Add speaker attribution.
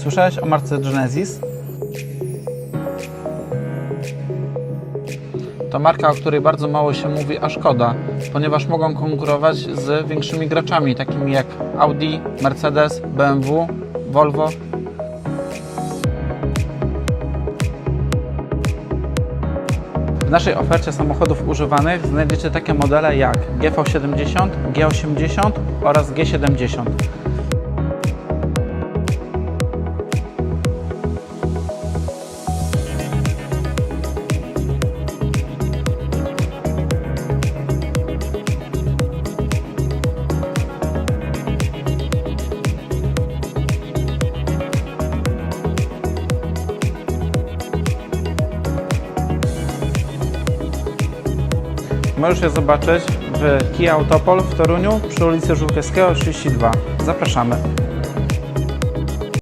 Speaker 1: Słyszałeś o marce Genesis? To marka, o której bardzo mało się mówi, a szkoda, ponieważ mogą konkurować z większymi graczami, takimi jak Audi, Mercedes, BMW, Volvo. W naszej ofercie samochodów używanych znajdziecie takie modele jak GV70, G80 oraz G70. Możesz je zobaczyć w Kia Autopol w Toruniu przy ulicy Żółkiewskiego 32. Zapraszamy.